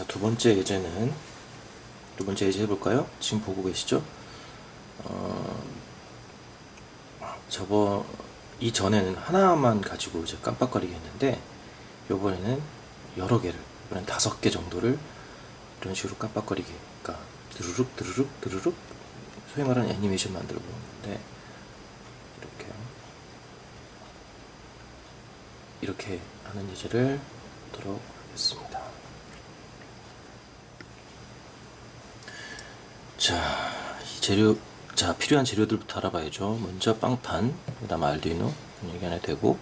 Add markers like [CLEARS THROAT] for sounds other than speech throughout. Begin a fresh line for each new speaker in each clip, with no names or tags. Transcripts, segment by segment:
자, 두 번째 예제는 두 번째 예제 해볼까요? 지금 보고 계시죠? 어, 저번 이전에는 하나만 가지고 이제 깜빡거리게 했는데 요번에는 여러 개를 이번엔 다섯 개 정도를 이런 식으로 깜빡거리게 그러니까 드르륵 드르륵 드르륵 소위 말하는 애니메이션 만들어 보는 건데 이렇게요 이렇게 하는 예제를 보도록 하겠습니다 자, 이 재료, 자, 필요한 재료들부터 알아봐야죠. 먼저 빵판, 그 다음 알두이노, 여기 안에 되고,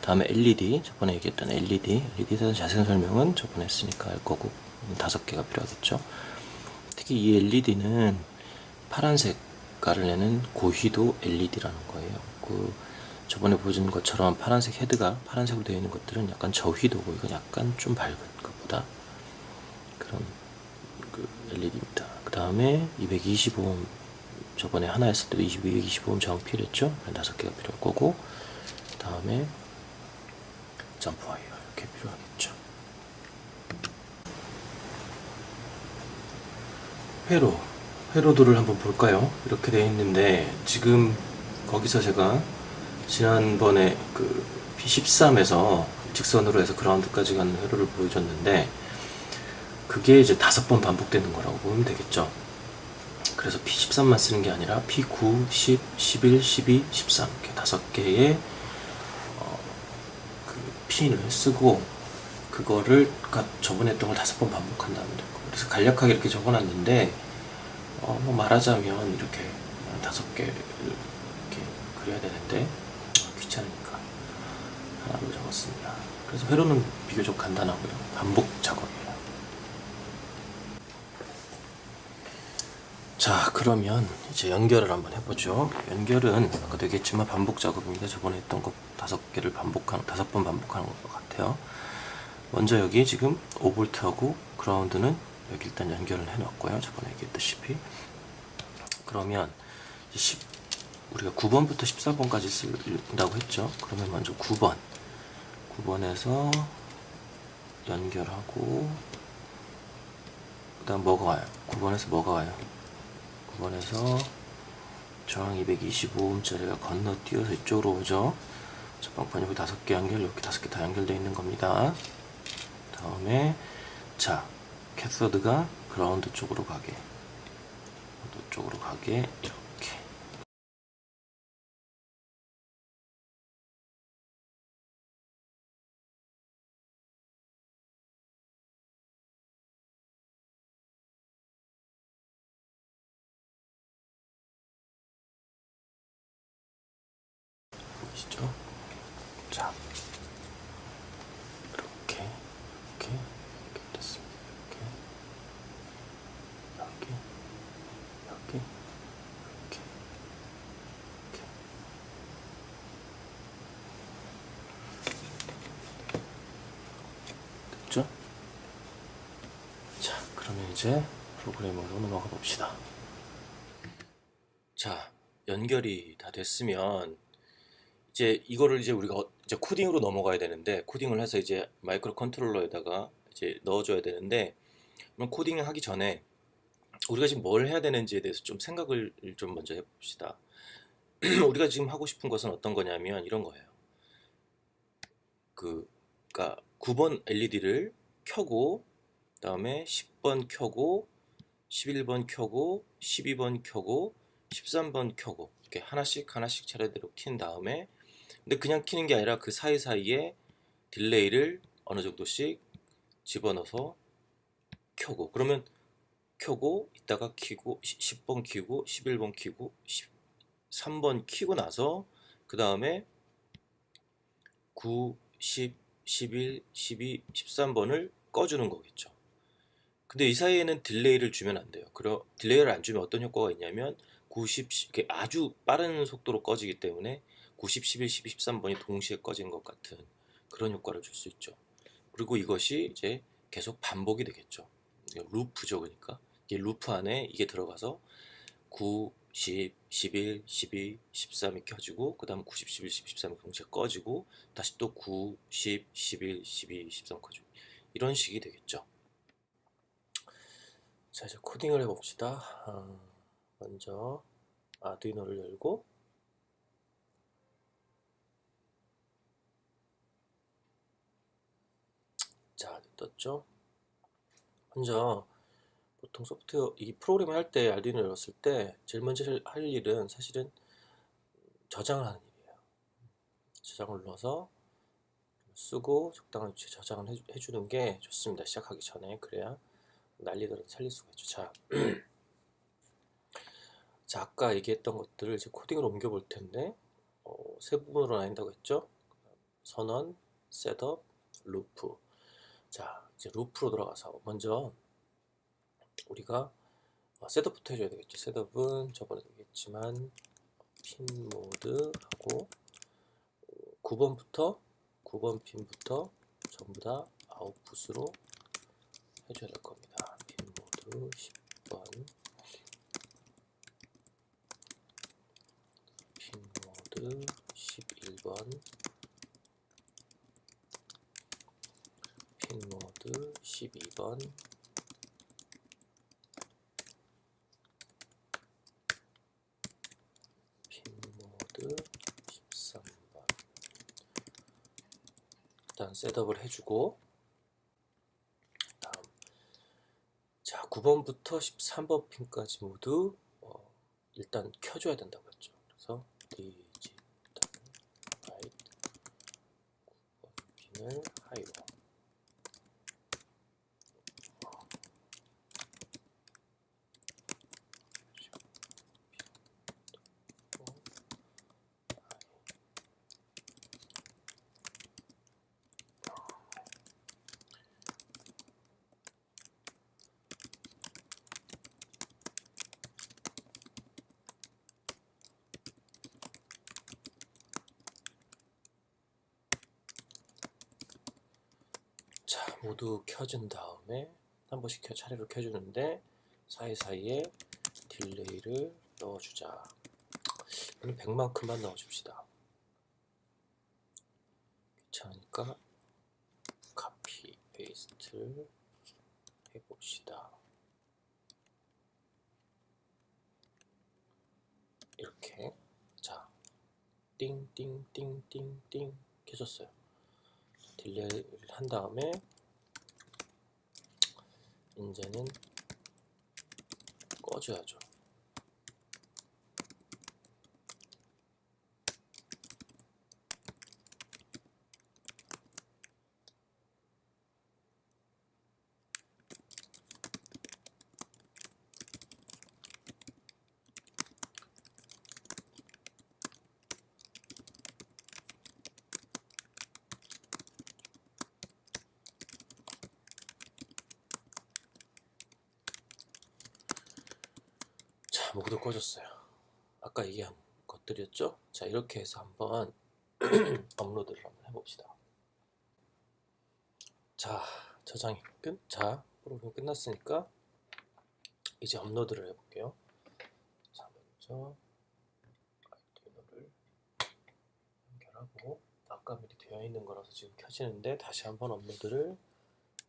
다음에 LED, 저번에 얘기했던 LED, LED에 대한 자세한 설명은 저번에 했으니까 알 거고, 다섯 개가 필요하겠죠. 특히 이 LED는 파란색 깔을 내는 고휘도 LED라는 거예요. 그, 저번에 보여준 것처럼 파란색 헤드가 파란색으로 되어 있는 것들은 약간 저휘도고, 이건 약간 좀 밝은 것보다 그런 그 LED입니다. 그 다음에 225옴 저번에 하나 했을 때도 225옴 저항 필요했죠? 다섯 개가 필요할 거고 그 다음에 점프 와이어 이렇게 필요하겠죠. 회로 회로도를 한번 볼까요? 이렇게 되어 있는데 지금 거기서 제가 지난번에 그 P13에서 직선으로 해서 그라운드까지 가는 회로를 보여줬는데 그게 이제 다섯 번 반복되는 거라고 보면 되겠죠. 그래서 P13만 쓰는 게 아니라 P9, 10, 11, 12, 13 이렇게 다섯 개의 어, 그 핀을 쓰고 그거를 아까 저번에 했던 걸 다섯 번 반복한다면 될 거예요. 그래서 간략하게 이렇게 적어놨는데 어, 뭐 말하자면 이렇게 다섯 개를 이렇게 그려야 되는데 어, 귀찮으니까 하나로 적었습니다. 그래서 회로는 비교적 간단하고요. 반복 작업이에요. 자 그러면 이제 연결을 한번 해보죠. 연결은 아까도 얘기했지만 반복 작업입니다. 저번에 했던 거 다섯 개를 반복하는 다섯 번 반복하는 것 같아요. 먼저 여기 지금 5V하고 그라운드는 여기 일단 연결을 해 놨고요. 저번에 얘기했다시피. 그러면 이제 10, 우리가 9번부터 14번까지 쓴다고 했죠. 그러면 먼저 9번. 9번에서 연결하고 그 다음 뭐가 와요? 9번에서 뭐가 와요 9번에서 저항 225ohm짜리가 건너뛰어서 이쪽으로 오죠. 첫 방판 여기 다섯 개 연결, 이렇게 다섯 개 다 연결되어 있는 겁니다. 다음에 자 캐서드가 그라운드 쪽으로 가게, 그라운드 쪽으로 가게 이렇게. 보이시죠? 자, 이렇게, 이렇게, 이렇게 됐습니다. 이렇게, 여기, 여기, 이렇게, 이렇게. 됐죠? 자, 이제 프로그램으로 넘어가 봅시다. 자, 연결이 다 됐으면 이제 이거를 이제 우리가 어- 이제 코딩으로 넘어가야 되는데 코딩을 해서 이제 마이크로 컨트롤러에다가 이제 넣어줘야 되는데 그럼 코딩을 하기 전에 우리가 지금 뭘 해야 되는지에 대해서 좀 생각을 좀 먼저 해봅시다. [CLEARS THROAT] 우리가 지금 하고 싶은 것은 어떤 거냐면 이런 거예요. 그, 그러니까 9번 LED를 켜고 그 다음에 10번 켜고 11번 켜고 12번 켜고 13번 켜고 이렇게 하나씩 하나씩 차례대로 킨 다음에 근데 그냥 키는 게 아니라 그 사이사이에 딜레이를 어느 정도씩 집어넣어서 켜고 그러면 켜고 이따가 키고 10번 키고 11번 키고 13번 키고 나서 그 다음에 9, 10, 11, 12, 13번을 꺼주는 거겠죠. 근데 이 사이에는 딜레이를 주면 안 돼요. 그러 딜레이를 안 주면 어떤 효과가 있냐면 90, 10, 이렇게 아주 빠른 속도로 꺼지기 때문에 90, 11, 12, 13번이 동시에 꺼지는 것 같은 그런 효과를 줄 수 있죠. 그리고 이것이 이제 계속 반복이 되겠죠. 루프죠, 그러니까. 이 루프 안에 이게 들어가서 9, 10, 11, 12, 13이 켜지고 그 다음 90, 11, 12, 13이 동시에 꺼지고 다시 또 9, 10, 11, 12, 13 꺼지고 이런 식이 되겠죠. 자, 이제 코딩을 해봅시다. 아, 먼저 아두이노를 열고 자, 떴죠? 먼저 보통 소프트웨어 이 프로그램을 할때 아두이노 열었을 때 제일 먼저 할 일은 사실은 저장을 하는 일이에요. 저장을 눌러서 쓰고 적당한 위치에 저장을 해주, 해주는 게 좋습니다. 시작하기 전에 그래야 난리더라도 살릴 수가 있죠. 자, [CLEARS THROAT] 자 아까 얘기했던 것들을 이제 코딩으로 옮겨 볼 텐데 어, 세 부분으로 나뉜다고 했죠. 선언, 셋업, 루프. 자, 이제 루프로 들어가서 먼저 우리가 어, 셋업부터 해줘야 되겠죠. 셋업은 저번에도 얘기했지만 핀 모드하고 9번부터 9번 핀부터 전부 다 아웃풋으로 해줘야 될 겁니다. 핀 모드 10번. 핀 모드 11번. 핀 모드 12번. 핀 모드 13번. 일단 셋업을 해주고 다음 자 9번부터 13번 핀까지 모두 어, 일단 켜줘야 된다고 했죠. 그래서 라이트 9번 핀을 하이로 자, 모두 켜준 다음에 한 번씩 켜 차례로 켜주는데 사이사이에 딜레이를 넣어주자. 이는 100만큼만 넣어줍시다. 귀찮으니까 카피 페이스트를 해봅시다. 이렇게 자, 띵띵띵띵띵 켜졌어요. 딜레이를 한 다음에 이제는 꺼줘야죠. 자, 모두 꺼졌어요. 아까 얘기한 것들이었죠? 자, 이렇게 해서 한번 [CLEARS THROAT] 업로드를 한번 해봅시다. 자, 저장이 끝. 자, 프로그램 끝났으니까 이제 업로드를 해볼게요. 자, 먼저 아이디노를 연결하고 아까 미리 되어 있는 거라서 지금 켜지는데 다시 한번 업로드를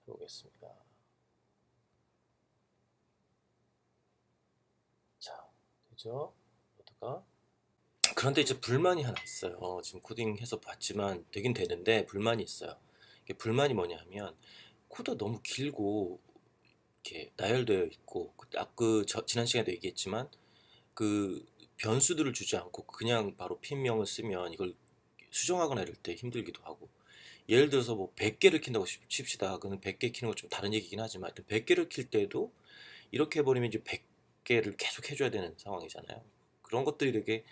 해보겠습니다. 자, 되죠? 모드가. 그런데 이제 불만이 하나 있어요. 지금 코딩해서 봤지만 되긴 되는데 불만이 있어요. 이게 불만이 뭐냐 하면 코드가 너무 길고 이렇게 나열되어 있고 그, 아, 그 저- 지난 시간에도 얘기했지만 그 변수들을 주지 않고 그냥 바로 핀명을 쓰면 이걸 수정하거나 이럴 때 힘들기도 하고 예를 들어서 뭐 100개를 킨다고 칩- 칩시다. 그는 100개 키는 건 좀 다른 얘기긴 하지만 하여튼 100개를 킬 때도 이렇게 해버리면 이제 100 개를 계속 해줘야 되는 상황이잖아요. 그런 것들이 되게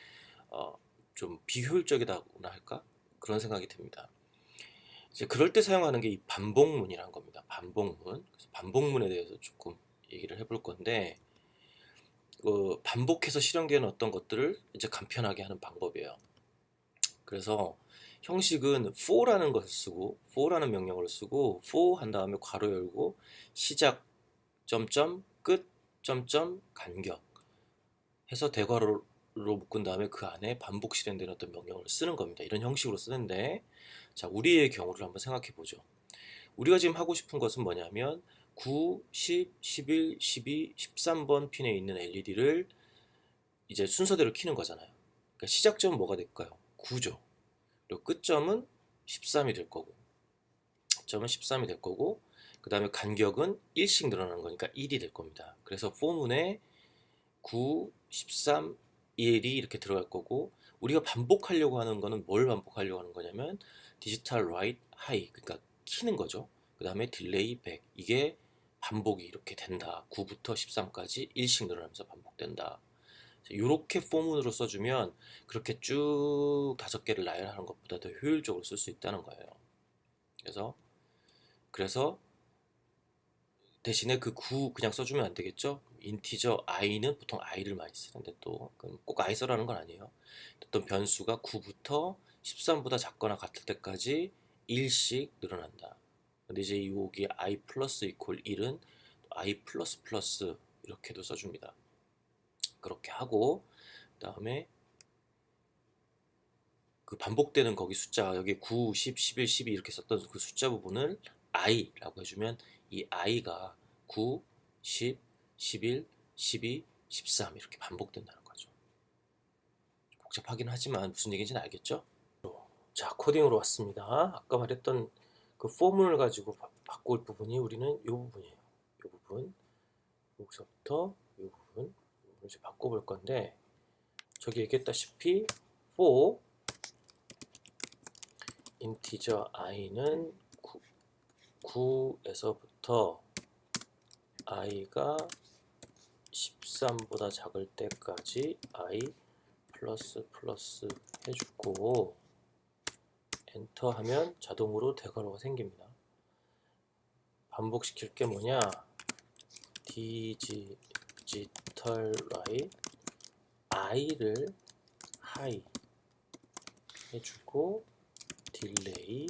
어, 좀 비효율적이다고나 할까? 그런 생각이 듭니다. 이제 그럴 때 사용하는 게 이 반복문이라는 겁니다. 반복문. 그래서 반복문에 대해서 조금 얘기를 해볼 건데, 그 반복해서 실현되는 어떤 것들을 이제 간편하게 하는 방법이에요. 그래서 형식은 for라는 것을 쓰고, for라는 명령어를 쓰고, for 한 다음에 괄호 열고, 시작, 점점, 끝, 점점, 간격 해서 대괄호로 묶은 다음에 그 안에 반복 실행되는 어떤 명령어를 쓰는 겁니다. 이런 형식으로 쓰는데, 자, 우리의 경우를 한번 생각해 보죠. 우리가 지금 하고 싶은 것은 뭐냐면 9, 10, 11, 12, 13번 핀에 있는 LED를 이제 순서대로 켜는 거잖아요. 그러니까 시작점은 뭐가 될까요? 9죠. 그리고 끝점은 13이 될 거고, 점은 13이 될 거고, 그 다음에 간격은 1씩 늘어나는 거니까 1이 될 겁니다. 그래서 포문에 9, 13, 1이 이렇게 들어갈 거고, 우리가 반복하려고 하는 거는 뭘 반복하려고 하는 거냐면, 디지털 라이트 하이, 그러니까 키는 거죠. 그 다음에 딜레이 100. 이게 반복이 이렇게 된다. 9부터 13까지 1씩 늘어나면서 반복된다. 이렇게 포문으로 써주면 그렇게 쭉 다섯 개를 나열하는 것보다 더 효율적으로 쓸 수 있다는 거예요. 그래서 그래서 대신에 그 9 그냥 써주면 안 되겠죠? 인티저 i는 보통 i를 많이 쓰는데 또 꼭 i 써라는 건 아니에요. 어떤 변수가 9부터 13보다 작거나 같을 때까지 1씩 늘어난다. 근데 이제 여기 i 플러스 이퀄 1은 i 플러스 플러스 이렇게도 써줍니다. 그렇게 하고 그 다음에 그 반복되는 거기 숫자 여기 9, 10, 11, 12 이렇게 썼던 그 숫자 부분을 i라고 해주면 이 i가 9, 10, 11, 12, 13 이렇게 반복된다는 거죠. 복잡하긴 하지만 무슨 얘기인지는 알겠죠? 자 코딩으로 왔습니다. 아까 말했던 그 포문을 가지고 바, 바꿀 부분이 우리는 이 부분이에요. 이 부분 여기서부터 이 부분 이제 바꿔볼 건데 저기 얘기했다시피 for 인티저 i는 9, 9에서부터 i가 13보다 작을 때까지 i 플러스 플러스 해주고 엔터 하면 자동으로 대괄호가 생깁니다. 반복시킬 게 뭐냐? 디지털 라이 i를 하이 해주고 딜레이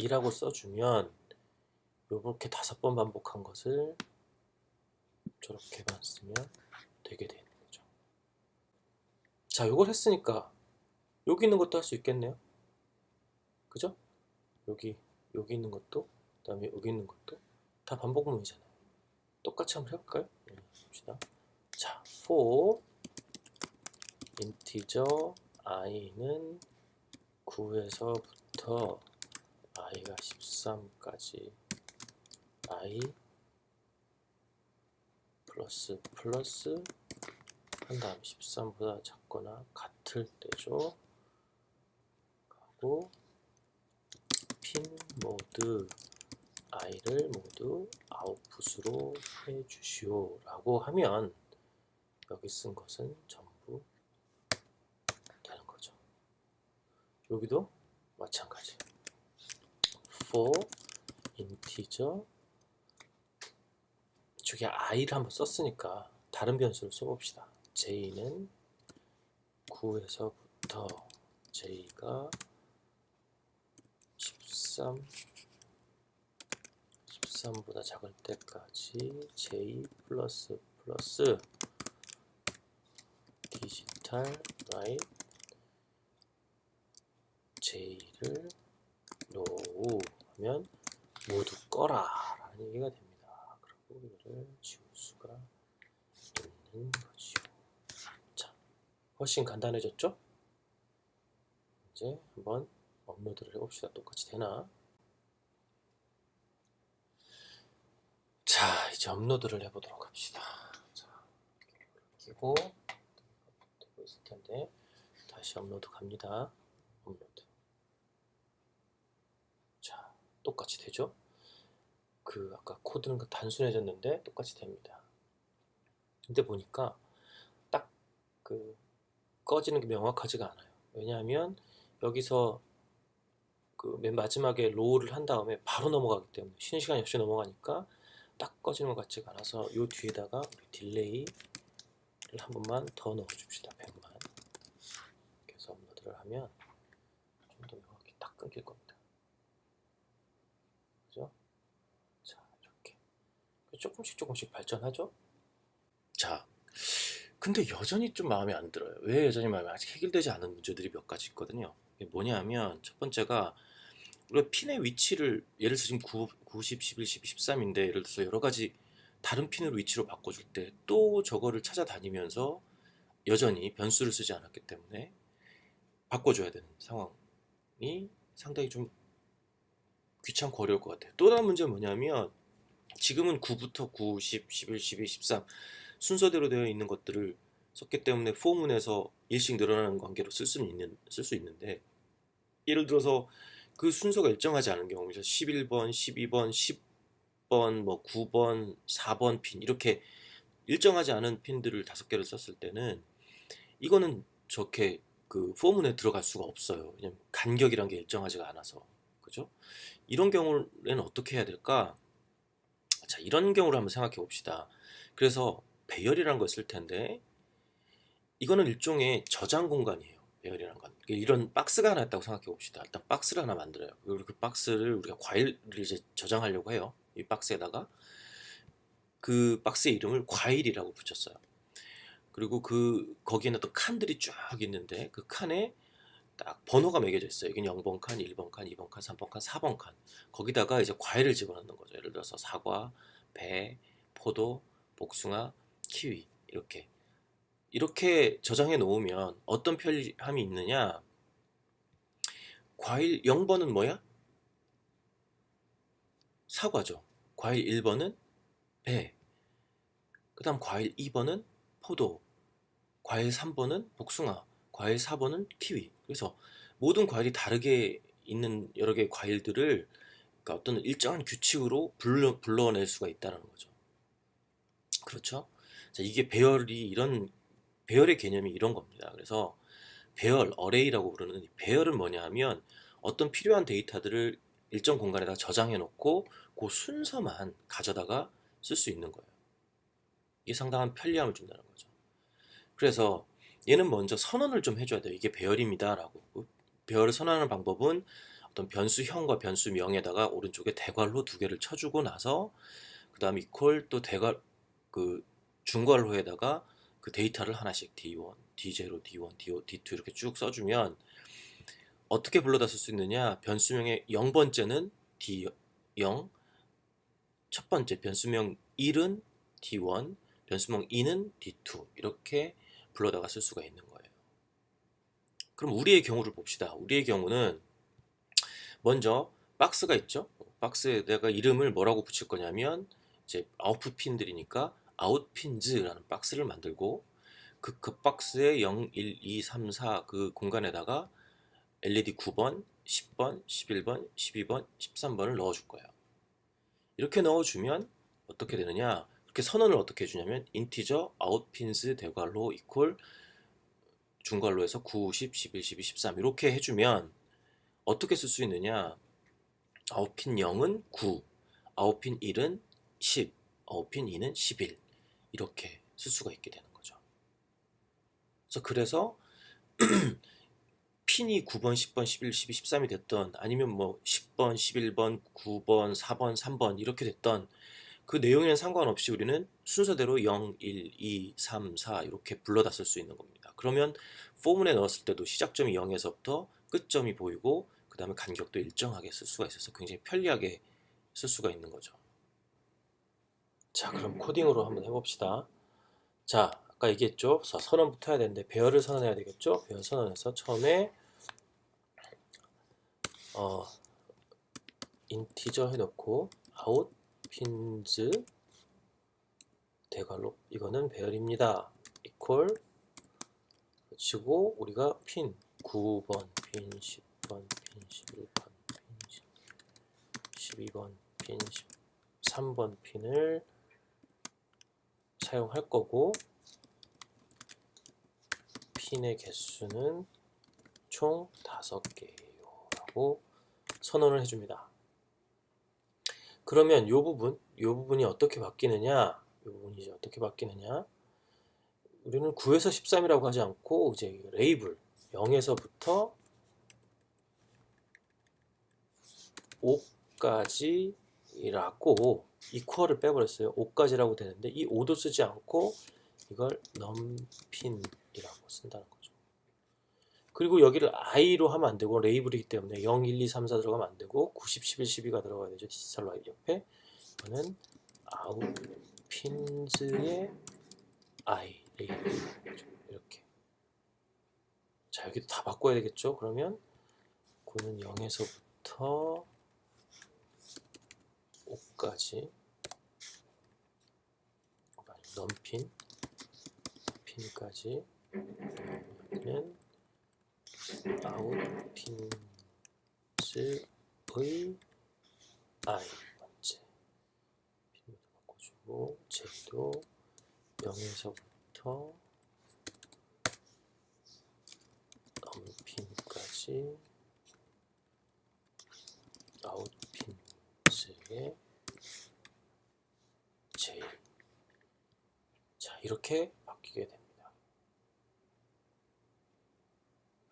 2라고 써주면 이렇게 다섯 번 반복한 것을 저렇게만 쓰면 되게 되는 거죠. 자, 이걸 했으니까 여기 있는 것도 할 수 있겠네요. 그죠? 여기 여기 있는 것도 그다음에 여기 있는 것도 다 반복문이잖아요. 똑같이 한번 해볼까요? 예, 네, 봅시다. 자, for integer i는 9에서부터 i가 13까지 i 플러스 플러스 한 다음 13보다 작거나 같을 때죠. 하고 핀 모드 i를 모두 아웃풋으로 해 주시오 라고 하면 여기 쓴 것은 전부 되는 거죠. 여기도 마찬가지. For integer 저기 i를 한번 썼으니까 다른 변수를 써봅시다. j는 9에서부터 j가 13 13보다 작을 때까지 j 플러스 플러스 디지털 라이트 j를 노우 하면 모두 꺼라 라는 얘기가 됩니다. 그리고 이거를 지울 수가 있는 거지요. 자, 훨씬 간단해졌죠? 이제 한번 업로드를 해봅시다. 똑같이 되나? 자, 이제 업로드를 해보도록 합시다. 자, 끼고 되고 텐데 다시 업로드 갑니다. 업로드. 자, 똑같이 되죠? 그 아까 코드는 그 단순해졌는데 똑같이 됩니다. 근데 보니까 딱 그 꺼지는 게 명확하지가 않아요. 왜냐하면 여기서 그 맨 마지막에 로우를 한 다음에 바로 넘어가기 때문에 쉬는 시간이 없이 넘어가니까 딱 꺼지는 것 같지가 않아서 요 뒤에다가 딜레이를 한 번만 더 넣어줍시다. 100만. 그래서 업로드를 하면 좀 더 명확히 딱 끊길 겁니다. 그죠? 자, 이렇게. 조금씩 조금씩 발전하죠? 자, 근데 여전히 좀 마음에 안 들어요. 왜 여전히 마음에 아직 해결되지 않은 문제들이 몇 가지 있거든요. 뭐냐면 첫 번째가 우리가 핀의 위치를 예를 들어서 지금 9, 90, 11, 12, 13인데 예를 들어서 여러 가지 다른 핀으로 위치로 바꿔줄 때 또 저거를 찾아다니면서 여전히 변수를 쓰지 않았기 때문에 바꿔줘야 되는 상황이 상당히 좀 귀찮고 어려울 것 같아요. 또 다른 문제는 뭐냐면 지금은 9부터 9, 10, 11, 12, 13 순서대로 되어 있는 것들을 썼기 때문에 포문에서 일씩 늘어나는 관계로 쓸 수는 있는 쓸 수 있는데 예를 들어서 그 순서가 일정하지 않은 경우 그래서 11번, 12번, 10번, 뭐 9번, 4번 핀 이렇게 일정하지 않은 핀들을 다섯 개를 썼을 때는 이거는 저렇게 그 포문에 들어갈 수가 없어요. 왜냐면 간격이란 게 일정하지가 않아서 그죠? 이런 경우에는 어떻게 해야 될까? 자 이런 경우를 한번 생각해 봅시다. 그래서 배열이라는 걸 쓸 텐데 이거는 일종의 저장 공간이에요. 배열이라는 건 이런 박스가 하나 있다고 생각해 봅시다. 일단 박스를 하나 만들어요. 그리고 그 박스를 우리가 과일을 이제 저장하려고 해요. 이 박스에다가 그 박스의 이름을 과일이라고 붙였어요. 그리고 그 거기에는 또 칸들이 쫙 있는데 그 칸에 딱 번호가 매겨져 있어요. 여기는 0번 칸, 1번 칸, 2번 칸, 3번 칸, 4번 칸. 거기다가 이제 과일을 집어넣는 거죠. 예를 들어서 사과, 배, 포도, 복숭아, 키위 이렇게 이렇게 저장해 놓으면 어떤 편리함이 있느냐? 과일 0번은 뭐야? 사과죠. 과일 1번은 배. 그다음 과일 2번은 포도. 과일 3번은 복숭아. 과일 4번은 키위. 그래서 모든 과일이 다르게 있는 여러 개의 과일들을 그러니까 어떤 일정한 규칙으로 불러, 불러낼 수가 있다는 거죠. 그렇죠? 자, 이게 배열이 이런 배열의 개념이 이런 겁니다. 그래서 배열, 어레이라고 부르는 이 배열은 뭐냐 하면 어떤 필요한 데이터들을 일정 공간에다 저장해 놓고 그 순서만 가져다가 쓸 수 있는 거예요. 이게 상당한 편리함을 준다는 거죠. 그래서 얘는 먼저 선언을 좀 해줘야 돼요. 이게 배열입니다라고. 그 배열을 선언하는 방법은 어떤 변수형과 변수명에다가 오른쪽에 대괄호 두 개를 쳐주고 나서 그 다음 이퀄 또 대괄 그 중괄호에다가 그 데이터를 하나씩 D1, D0, D1, D5, D2 이렇게 쭉 써주면 어떻게 불러다 쓸 수 있느냐? 변수명의 0번째는 D0, 첫 번째 변수명 1은 D1, 변수명 2는 D2 이렇게 불러다가 쓸 수가 있는 거예요. 그럼 우리의 경우를 봅시다. 우리의 경우는 먼저 박스가 있죠. 박스에 내가 이름을 뭐라고 붙일 거냐면 이제 아웃풋 핀들이니까 아웃 핀즈라는 박스를 만들고 그, 그 박스에 0, 1, 2, 3, 4 그 공간에다가 LED 9번, 10번, 11번, 12번, 13번을 넣어줄 거예요. 이렇게 넣어주면 어떻게 되느냐? 이렇게 선언을 어떻게 해주냐면 인티저 아웃핀스 대괄호 이퀄 중괄호에서 9, 10, 11, 12, 13 이렇게 해주면 어떻게 쓸 수 있느냐? 아웃핀 0은 9, 아웃핀 1은 10, 아웃핀 2는 11 이렇게 쓸 수가 있게 되는 거죠. 그래서 그래서 핀이 9번, 10번, 11, 12, 13이 됐던 아니면 뭐 10번, 11번, 9번, 4번, 3번 이렇게 됐던 그 내용에는 상관없이 우리는 순서대로 0, 1, 2, 3, 4 이렇게 불러다 쓸 수 있는 겁니다. 그러면 포문에 넣었을 때도 시작점이 0에서부터 끝점이 보이고 그 다음에 간격도 일정하게 쓸 수가 있어서 굉장히 편리하게 쓸 수가 있는 거죠. 자, 그럼 코딩으로 한번 해봅시다. 자, 아까 얘기했죠. 자, 선언부터 해야 되는데 배열을 선언해야 되겠죠. 배열 선언해서 처음에 어, 인티저 해놓고 아웃 핀즈 대괄호. 이거는 배열입니다. 이퀄 치고 우리가 핀. 9번, 핀 10번, 핀 11번, 핀 12번, 핀 13번 핀을 사용할 거고 핀의 개수는 총 5개예요 라고 선언을 해줍니다 그러면 이 부분 이 부분이 어떻게 바뀌느냐 이 부분이 이제 어떻게 바뀌느냐 우리는 9에서 13이라고 하지 않고 이제 레이블 0에서부터 5까지라고 이퀄을 빼버렸어요. 5까지라고 되는데 이 5도 쓰지 않고 이걸 넘핀이라고 쓴다는 거죠. 그리고 여기를 i로 하면 안 되고 레이블이기 때문에 0, 1, 2, 3, 4 들어가면 안 되고 90, 11, 12가 들어가야 되죠. 디지털 라인 옆에. 이거는 아웃 핀즈의 i 레이블 이렇게. 자 여기도 다 바꿔야 되겠죠. 그러면 고는 0에서부터 5까지 넘핀 핀까지 는 아웃 핀스의 i 번째 핀도 바꿔주고 J도 0에서부터 넘핀까지 아웃 핀스의 J 자 이렇게 바뀌게 됩니다.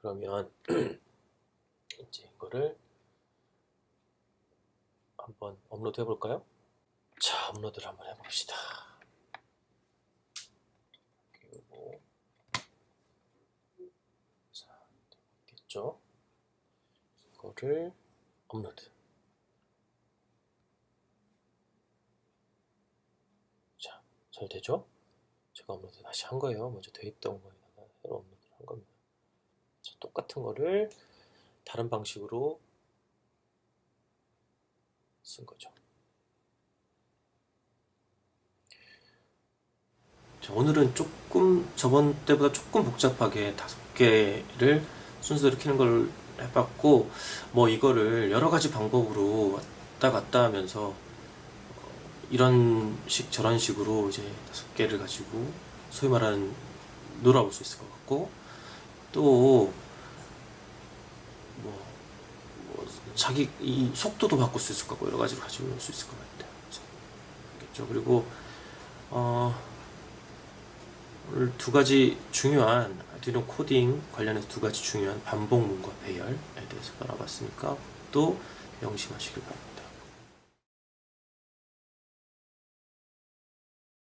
그러면 [CLEARS THROAT] 이제 이거를 한번 업로드 해볼까요? 자 업로드를 한번 해봅시다. 그리고 자 되겠죠? 이거를 업로드. 자, 잘 되죠? 제가 업로드 다시 한 거예요. 먼저 돼 있던 거에다가 새로 업로드를 한 겁니다. 자, 똑같은 거를 다른 방식으로 쓴 거죠. 자, 오늘은 조금 저번 때보다 조금 복잡하게 다섯 개를 순서대로 키는 걸 해봤고 뭐 이거를 여러 가지 방법으로 왔다 갔다 하면서 이런 식 저런 식으로 이제 다섯 개를 가지고 소위 말하는 놀아볼 수 있을 것 같고 또 뭐, 뭐 자기 이 속도도 바꿀 수 있을 것 같고 여러 가지로 가지고 놀수 있을 것 같아요. 알겠죠? 그리고 어 오늘 두 가지 중요한 아두이노 코딩 관련해서 두 가지 중요한 반복 문과 배열에 대해서 알아봤으니까 또 명심하시길 바랍니다.